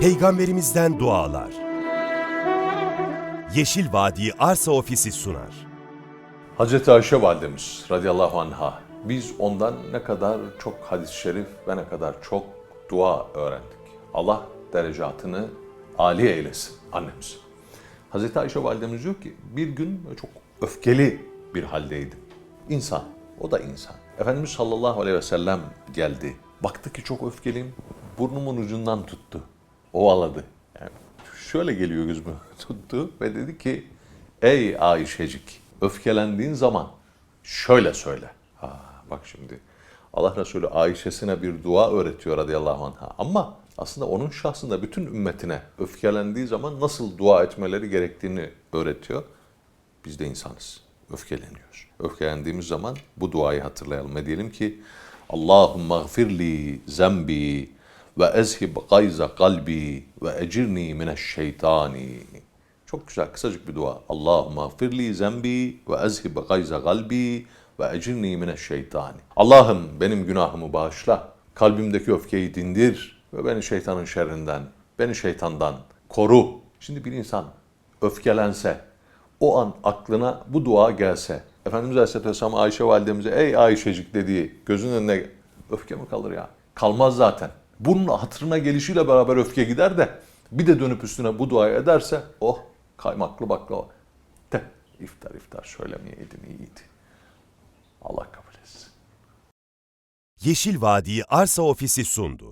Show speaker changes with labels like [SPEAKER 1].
[SPEAKER 1] Peygamberimizden dualar. Yeşil Vadi Arsa Ofisi sunar.
[SPEAKER 2] Hazreti Ayşe validemiz radıyallahu anha biz ondan ne kadar çok hadis-i şerif ve ne kadar çok dua öğrendik. Allah derecatını âli eylesin annemiz. Hazreti Ayşe validemiz diyor ki bir gün çok öfkeli bir haldeydim. İnsan, o da insan. Efendimiz sallallahu aleyhi ve sellem geldi. Baktı ki çok öfkeliyim, burnumun ucundan tuttu. Ovaladı. Yani şöyle geliyor gözüme tuttu ve dedi ki Ey Ayşecik öfkelendiğin zaman şöyle söyle. Ha, bak şimdi Allah Resulü Ayşe'sine bir dua öğretiyor radıyallahu anh'a. Ama aslında onun şahsında bütün ümmetine öfkelendiği zaman nasıl dua etmeleri gerektiğini öğretiyor. Biz de insanız. Öfkeleniyoruz. Öfkelendiğimiz zaman bu duayı hatırlayalım ve diyelim ki Allahümme gfirli zembi ezhib gayza kalbi ve ecirni mineşşeytani. Çok güzel kısacık bir dua. Allahümme gfirli zembi ve ezhib gayza kalbi ve ecirni mineşşeytani. Allah'ım benim günahımı bağışla. Kalbimdeki öfkeyi dindir ve beni şeytanın şerrinden, beni şeytandan koru. Şimdi bir insan öfkelense, o an aklına bu dua gelse, Efendimiz Aleyhisselatü Vesselam Ayşe validemize ey Ayşecik dediği gözünün önüne öfke mi kalır ya? Kalmaz zaten. Bunun hatırına gelişiyle beraber öfke gider de bir de dönüp üstüne bu duayı ederse oh kaymaklı baklava. De iftar iftar söylemeyeydim iyiydi. Allah kabul etsin.
[SPEAKER 1] Yeşil Vadi Arsa Ofisi sundu.